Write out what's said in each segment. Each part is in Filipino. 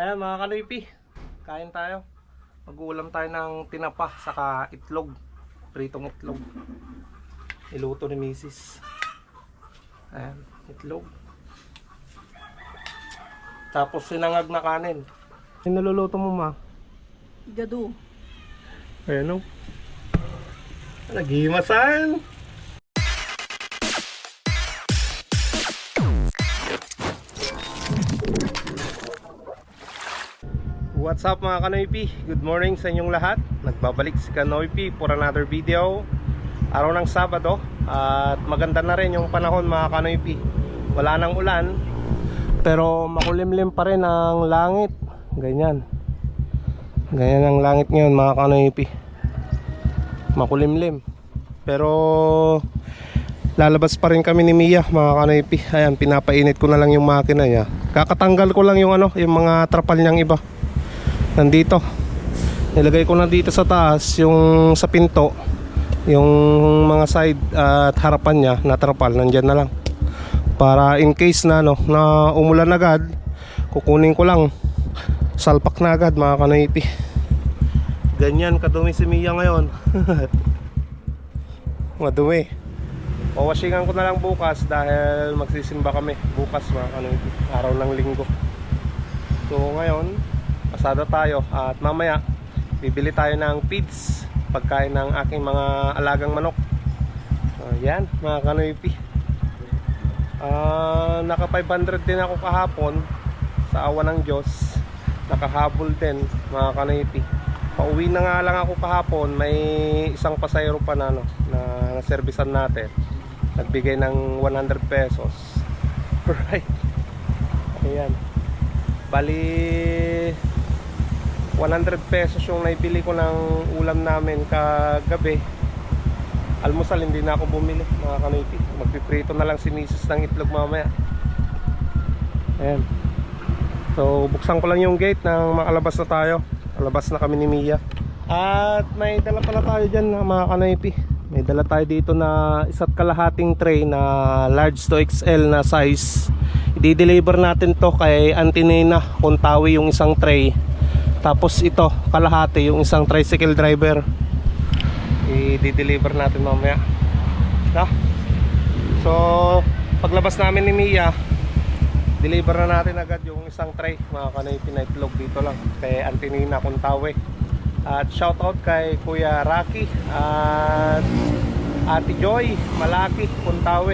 Ayan mga kanoypi, kain tayo. Mag-uulam tayo ng tinapa saka itlog. Pritong itlog. Niluto ni Mrs. Ayan, itlog. Tapos sinangag na kanin. Yung mo ma? Gado. Ayan o. Naghimasan! What's up mga Kanoypi? Good morning sa inyong lahat. Nagbabalik si Kanoypi for another video. Araw ng Sabado at maganda na rin yung panahon mga Kanoypi. Wala nang ulan pero makulimlim pa rin ang langit. Ganyan. Ganyan ang langit ngayon mga Kanoypi. Makulimlim. Pero lalabas pa rin kami ni Mia mga Kanoypi. Ayan, pinapainit ko na lang yung makina niya. Kakatanggal ko lang yung ano, yung mga trapal niyang iba nandito. Nilagay ko na dito sa taas yung sa pinto yung mga side at harapan niya na trapal. Nandyan na lang. Para in case na no na umulan agad kukunin ko lang. Salpak na agad mga kanoipi ganyan kadumi si Mia ngayon. Madumi. Pawashingan ko na lang bukas dahil magsisimba kami. Bukas mga kanoipi araw ng linggo. So ngayon pasada tayo at mamaya bibili tayo ng feeds pagkain ng aking mga alagang manok. So, yan mga kanoypi. Ah, naka 500 din ako kahapon sa awa ng Diyos. Nakahabol din mga kanoypi. Pauwi na nga lang ako kahapon may isang pasayro pa na, ano, na naservisan natin. Nagbigay ng 100 pesos. Right ayan. Bali 100 pesos yung naibili ko ng ulam namin kagabi. Almusal hindi na ako bumili mga kanoyti magpiprito na lang si misis ng itlog mamaya. Ayan. So buksan ko lang yung gate nang makalabas na tayo. Alabas na kami ni Mia. At may dala pala tayo dyan mga kanoyti may dala tayo dito na isa't kalahating tray na large to XL na size. I-deliver natin to kay Auntie Nina Kuntawi yung isang tray tapos ito, kalahati yung isang tricycle driver. I-deliver natin mamaya. No? So, paglabas namin ni Mia, deliver na natin agad yung isang tray. Mga kanay pinaitlog dito lang kay Antinina Kuntawe. At shoutout kay Kuya Rocky at Ate Joy Malaki Kuntawe.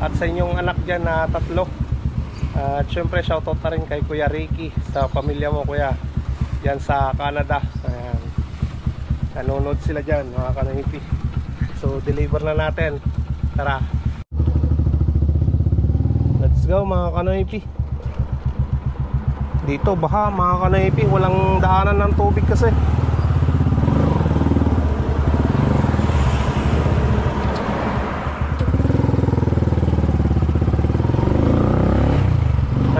At sa inyong anak dyan na tatlo. At syempre shoutout na rin kay Kuya Ricky sa pamilya mo Kuya yan sa Canada. Ayan. nanonood sila dyan mga kanahipi. So deliver na natin. Tara. Let's go mga kanahipi. Dito baha mga kanahipi. Walang daanan ng tubig kasi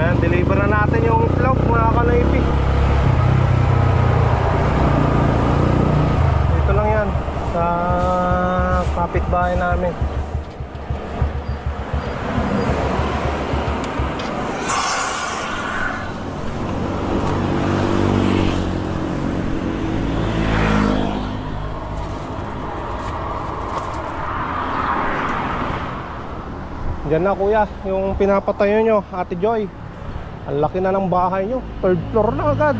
Ayan, deliver na natin yung itlog mga kanahipi Dito lang yan sa kapitbahay namin. Diyan na kuya, yung pinapatayo nyo, Ate Joy. Ang laki na ng bahay nyo. Third floor na agad.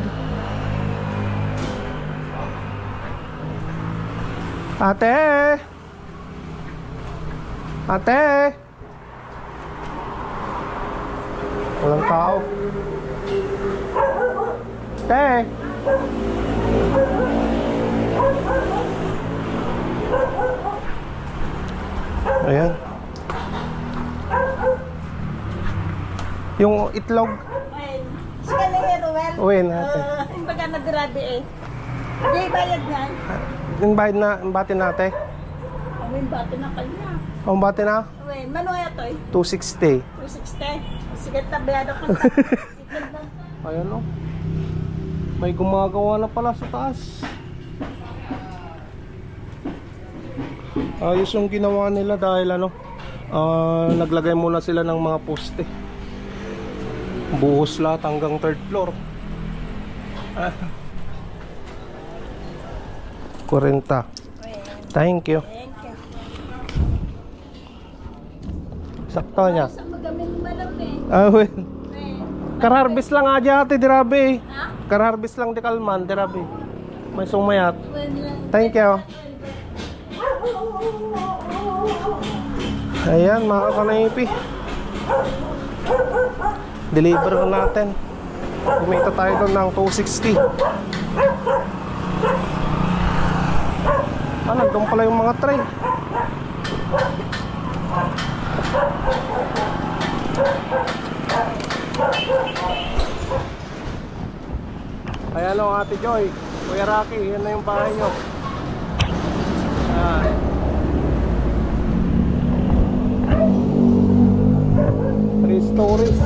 Ate! Ate! Walang tao. Ate! Ayan. Yung itlog, Well, sige na well. Uwin, ate. Uh, yung baga nagrabe eh. Di bayad na. yung bayad na, yung bati natin. Awin bati na kanya. Ang bati na, Awin, mano ya to eh? 260. 260. Sige, tablado ko. Ayan o. May gumagawa na pala sa taas. Ayos yung ginawa nila dahil ano, ah, naglagay muna sila ng mga poste. Buhos lahat hanggang third floor. Kurenta. Thank you. Sakto niya. Ah, well. Kararbis lang dyan ate, dirabi. Ha? Kararbis lang di kalman, dirabi. May sumayat. Thank you. Ayan, mga kanaypi. Deliver na natin. Kumita tayo doon ng 260. Ah, nandun pala yung mga tray. Ayan o, Ate Joy. Kuya Rocky, yan na yung bahay nyo. Three stories.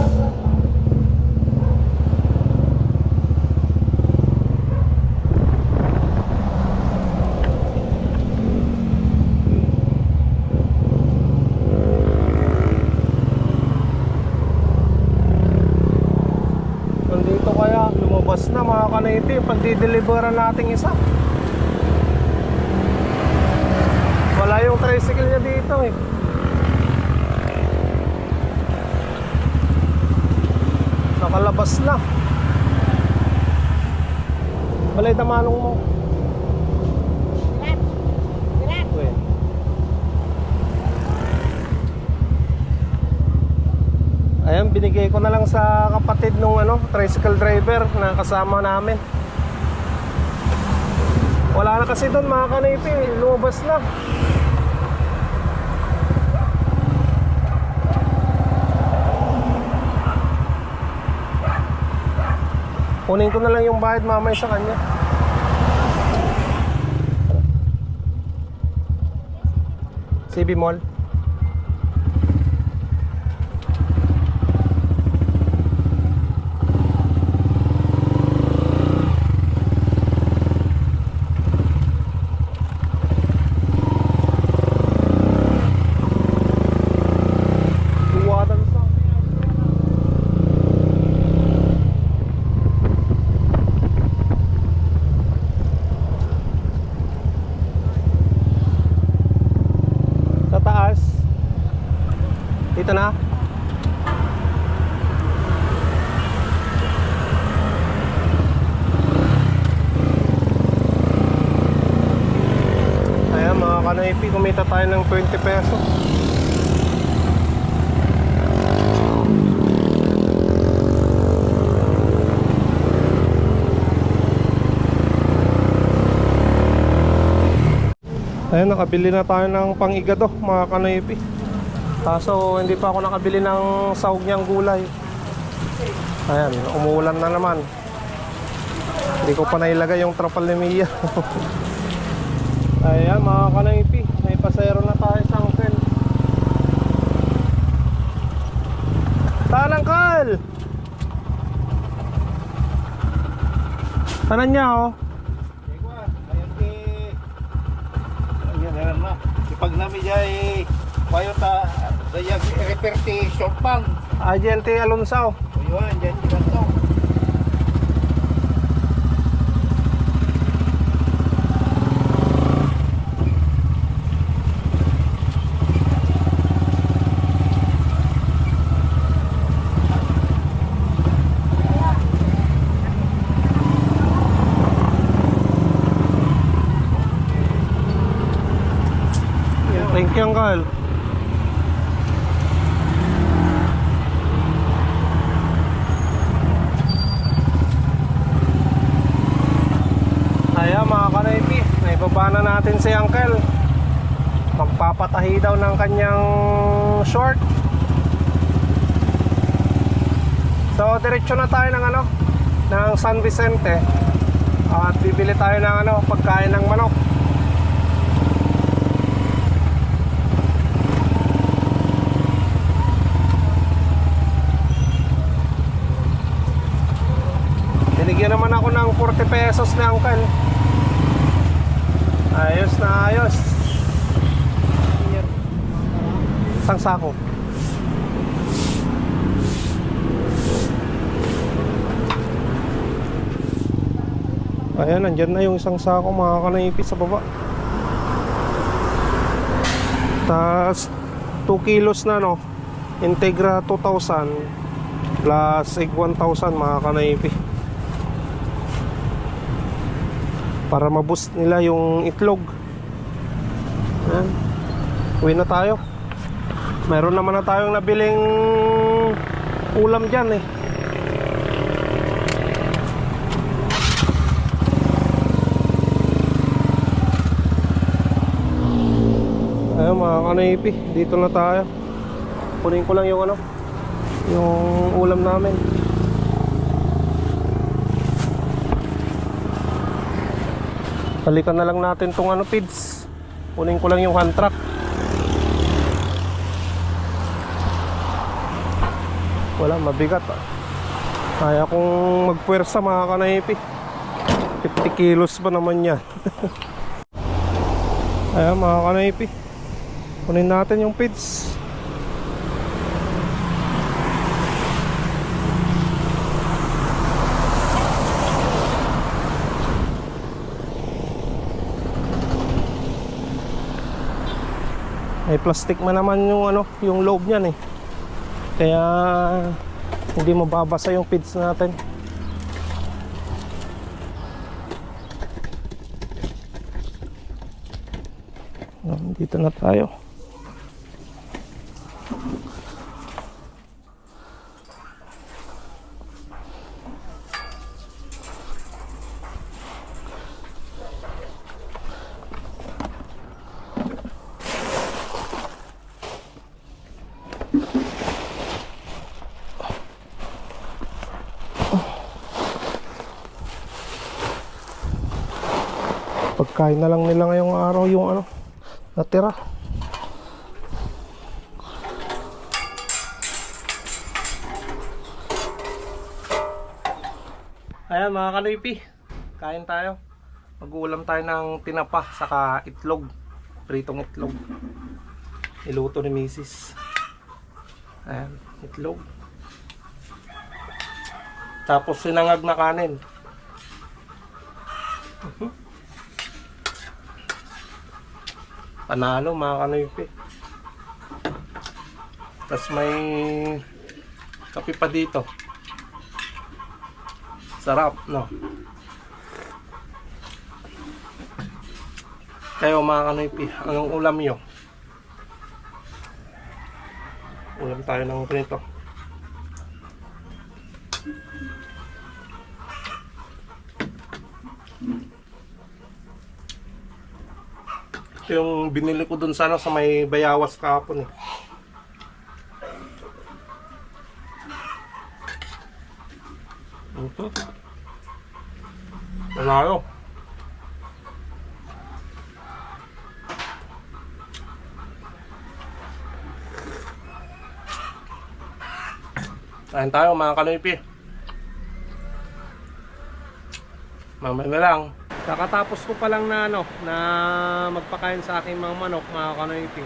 Nandito kaya, lumabas na mga kanaypi, pagdideliveran nating isa. Wala yung tricycle niya dito eh. Nakalabas na. Balay tamanong mo. Ayan, binigay ko na lang sa kapatid nung ano, tricycle driver na kasama namin. Wala na kasi doon mga kanipi, lumabas na. Kunin ko na lang yung bayad mamaya sa kanya. CB Mall. Luwadan sa Sa taas. Dito na. Ayan mga kanaypi, kumita tayo ng 20 pesos. Ayun, nakabili na tayo ng pang-igado, mga kanaypi. Kaso hindi pa ako nakabili ng sahog niyang gulay. Ayan, umuulan na naman. Hindi ko pa nailagay yung trapal ni Mia. Ayan, mga kanaypi. May pasero na tayo sa angkel. Saan angkel? Tanan niya oh. Ipag nami jay payo ta dayag reperti shopang. Agente Alonso. Uyuan jay kantong. Thank you, Uncle. Ayan mga kanaypi, naibaba na natin si Uncle. Magpapatahi daw ng kanyang short. So, diretso na tayo ng ano, ng San Vicente. At bibili tayo ng ano, pagkain ng manok. Binigyan naman ako ng 40 pesos ni Uncle. Ayos na ayos. Isang sako. Ayan, nandyan na yung isang sako mga kanaipis sa baba. Tapos 2 kilos na no. Integra 2,000 plus egg 1,000 mga kanaipi. Para maboost nila yung itlog. Ayan. Uwi na tayo. Meron naman na tayong nabiling ulam dyan eh. Ayun mga kanaypi, dito na tayo. Kunin ko lang yung ano, yung ulam namin. Balikan na lang natin tong ano pids. Kunin ko lang yung hand truck. Wala, mabigat ah. Kaya kong magpuwersa mga kanaypi. 50 kilos ba naman yan? Ayan mga kanaypi. Kunin natin yung pids. May plastic man naman yung ano, yung loob niyan eh. Kaya hindi mababasa yung pids natin. Dito na tayo. Pagkain na lang nila ngayong araw yung ano, natira. Ayan mga kanoypi, kain tayo. Mag-uulam tayo ng tinapa saka itlog, pritong itlog. Niluto ni Mrs. Ayan, itlog. Tapos sinangag na kanin. Panalo mga kanoypi. Tapos may kape pa dito. Sarap, no? Kayo mga kanoypi, anong ulam nyo? Ulam tayo ng ganito. Yung binili ko dun sana sa may bayawas kahapon eh. Ito. Panalo. Kain tayo mga kanoypi. Mamaya na lang. Kakatapos ko pa lang na ano, na magpakain sa aking mga manok, mga kanoypi.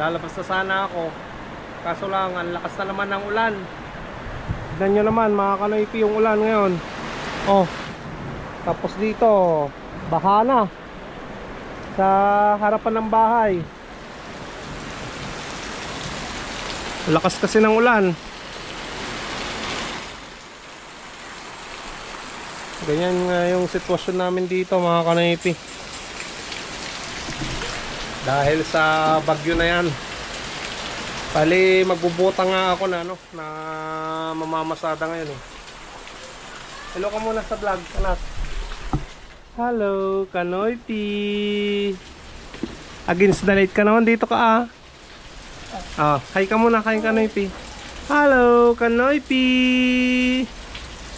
Lalabas na sana ako. Kaso lang, ang lakas na naman ng ulan. Tignan nyo naman mga kanoypi yung ulan ngayon. Oh. Tapos dito, baha na. Sa harapan ng bahay. Lakas kasi ng ulan. Ganyan nga yung sitwasyon namin dito mga kanaypi. Dahil sa bagyo na yan. Bali magbubuta nga ako na ano, na mamamasada ngayon eh. Hello ka muna sa vlog, anak. Hello, Kanoypi. Against the light ka naman dito ka ah. Ah, hi ka muna kay Kanoypi. Hello, Kanoypi.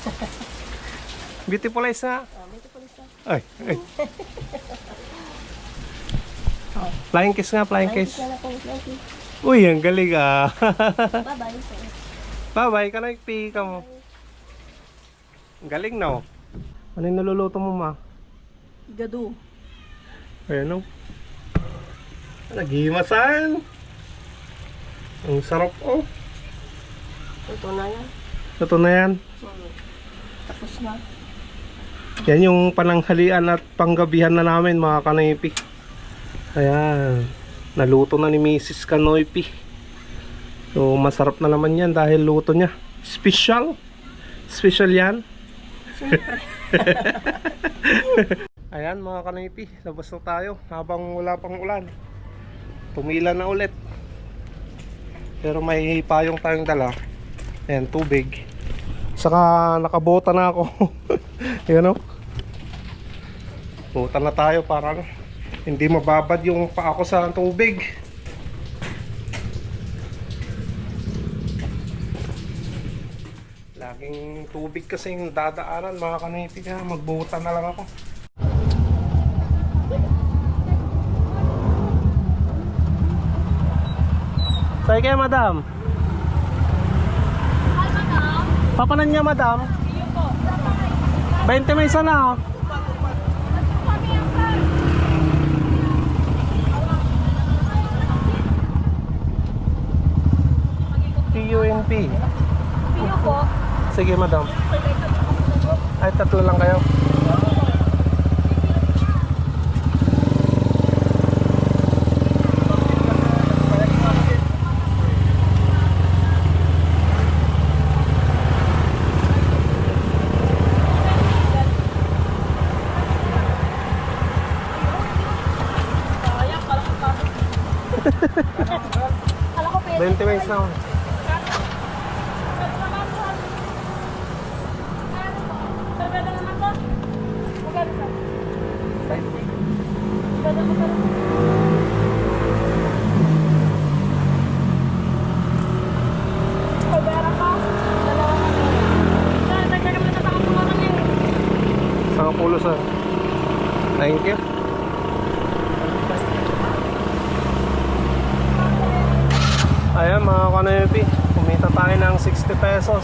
Beautiful eyes ha? Ay, ay. Flying kiss nga, flying kiss. Uy, ang galing ah. Bye-bye. Bye-bye, Kanoypi ka mo. Ang galing no? Ano yung naluluto mo ma? Gado. Ayan o. Naghimasan. Ang sarap oh. Ito na yan. Ito na yan. Tapos na. Yan yung pananghalian at panggabihan na namin mga kanoypi. Ayan. Naluto na ni Mrs. Kanoypi. So masarap na naman yan dahil luto niya. Special. Special yan. Ayan mga kanoypi. Labas na tayo habang wala pang ulan. Tumila na ulit. Pero may payong tayong dala. Ayan, tubig. Saka nakabota na ako. Ayan o. Bota na tayo para hindi mababad yung paa ko sa tubig. Laging tubig kasi yung dadaanan mga kanipi kaya magbuta na lang ako. Say kaya madam. Papanan niya madam. 20 may isa na oh. PUNP. Sige madam. Ay tatlo lang kayo. intervenção. Ayan mga kanoypi, kumita tayo ng 60 pesos.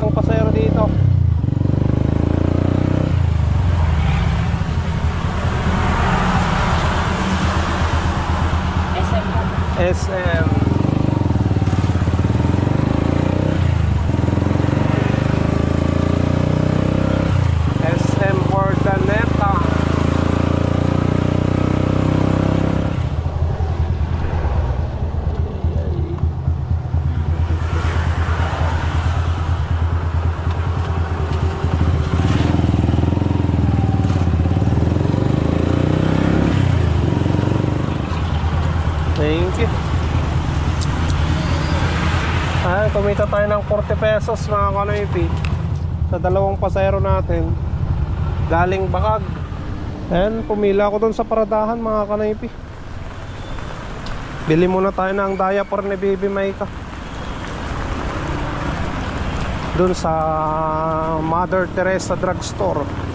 Ang pasayro dito. SM. SM Ordaneta. Thank you. Ay, kumita tayo ng 40 pesos mga kanoypi sa dalawang pasero natin galing Bakag. Ayan, pumila ako doon sa paradahan mga kanoypi. Bili muna tayo ng diaper ni Baby Maika. Doon sa Mother Teresa Drugstore.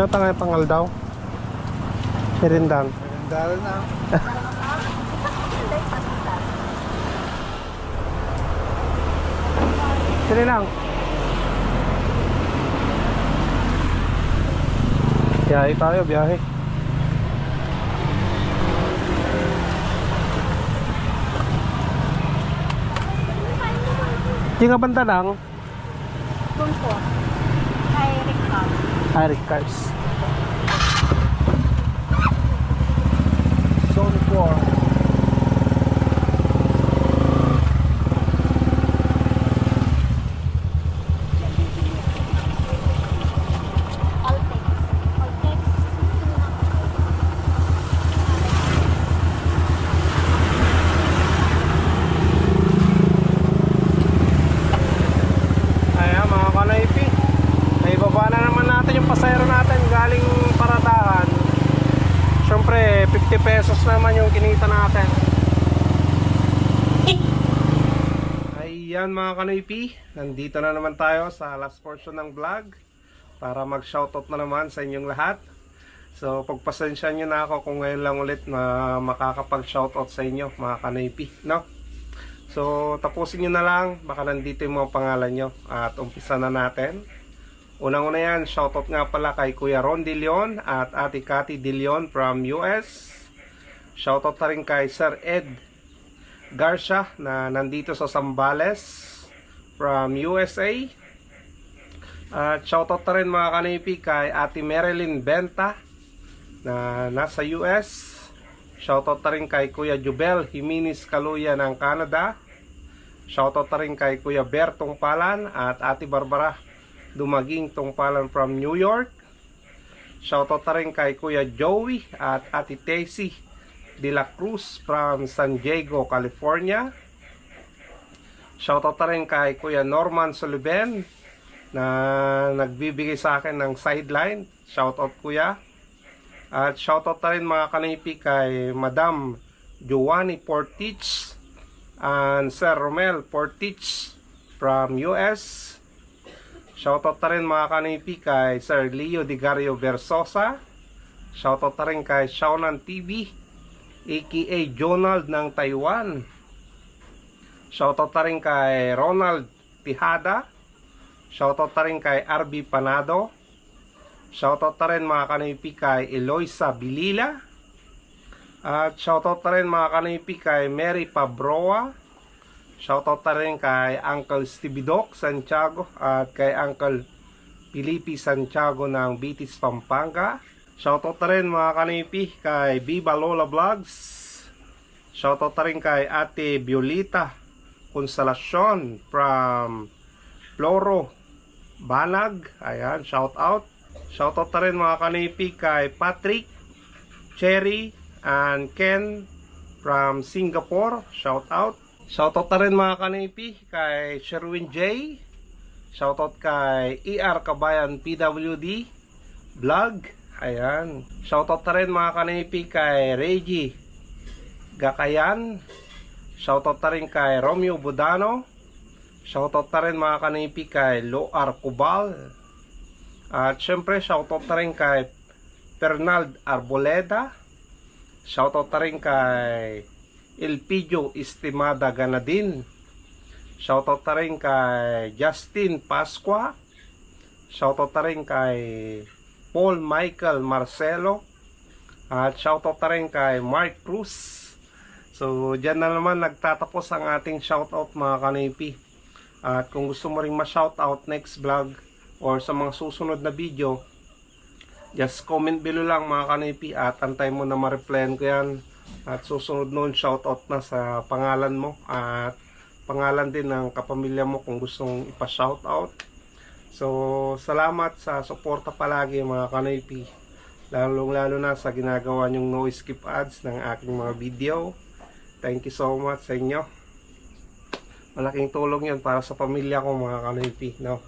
Kape. Yung tangay pangal daw. Merindan. Dahil na. Sili lang. Biyahe tayo, biyahe. Yung nga banda lang, Doon po. Kay Rick Ma'am. Eric Cars. before. Ayan mga kanaypi. Nandito na naman tayo sa last portion ng vlog. Para mag-shoutout na naman sa inyong lahat. So, pagpasensya nyo na ako kung ngayon lang ulit na makakapag-shoutout sa inyo mga kanaypi. No? So, tapusin nyo na lang. Baka nandito yung mga pangalan nyo. At umpisa na natin. Unang-una yan, shoutout nga pala kay Kuya Ron De Leon at Ate Cathy De Leon from US. Shoutout na rin kay Sir Ed Garcia na nandito sa Zambales from USA. At shoutout na rin mga kanipi kay Ate Marilyn Benta na nasa US. Shoutout na rin kay Kuya Jubel Jimenez Kaluya ng Canada. Shoutout na rin kay Kuya Bertong Palan at Ate Barbara Dumaging Tungpalan from New York. Shoutout na rin kay Kuya Joey at Ate Tessie De La Cruz from San Diego, California. Shoutout na rin kay Kuya Norman Sullivan na nagbibigay sa akin ng sideline. Shoutout Kuya. At shoutout na rin mga kanipi kay Madam Giovanni Portich and Sir Romel Portich from US. Shoutout na rin mga kanipi kay Sir Leo Digario Versosa. Shoutout na rin kay Shaonan TV aka Jonald ng Taiwan. Shoutout na rin kay Ronald Tihada. Shoutout na rin kay RB Panado. Shoutout na rin mga kanipi kay Eloisa Bilila. At shoutout na rin mga kanipi kay Mary Pabroa. Shoutout na rin kay Uncle Stevie Doc Santiago at kay Uncle Felipe Santiago ng Bitis Pampanga. Shoutout na rin mga kanipi kay Viva Lola Vlogs. Shoutout na rin kay Ate Violeta Consolacion from Floro Banag. Ayan, shout out. Shoutout na rin mga kanipi kay Patrick, Cherry, and Ken from Singapore. Shout out. Shoutout na rin mga kanipi kay Sherwin J. Shoutout kay ER Kabayan PWD Vlog. Ayan. Shoutout na rin mga kanipi kay Reggie Gakayan. Shoutout na rin kay Romeo Budano. Shoutout na rin mga kanipi kay Loar Cubal. At syempre shoutout na rin kay Fernald Arboleda. Shoutout na rin kay Elpidio Estimada Ganadin. Shoutout na rin kay Justin Pasqua. Shoutout na rin kay Paul Michael Marcelo. At shoutout na rin kay Mark Cruz. So, dyan na naman nagtatapos ang ating shoutout mga kanipi. At kung gusto mo ring ma-shoutout next vlog or sa mga susunod na video, just comment below lang mga kanipi at antay mo na ma-replyan ko yan. At susunod noon shoutout na sa pangalan mo at pangalan din ng kapamilya mo kung gustong ipa-shoutout. So, salamat sa suporta palagi mga kanipi. Lalong lalo na sa ginagawa nyong no skip ads ng aking mga video. Thank you so much sa inyo. Malaking tulong yan para sa pamilya ko mga kanipi. No?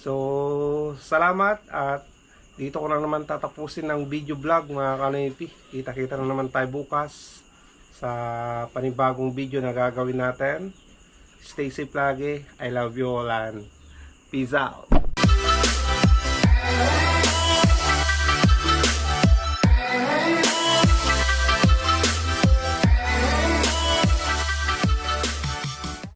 So, salamat at dito ko na naman tatapusin ng video vlog mga kanipi. Kita-kita na naman tayo bukas sa panibagong video na gagawin natin. Stay safe lagi. I love you all and peace out.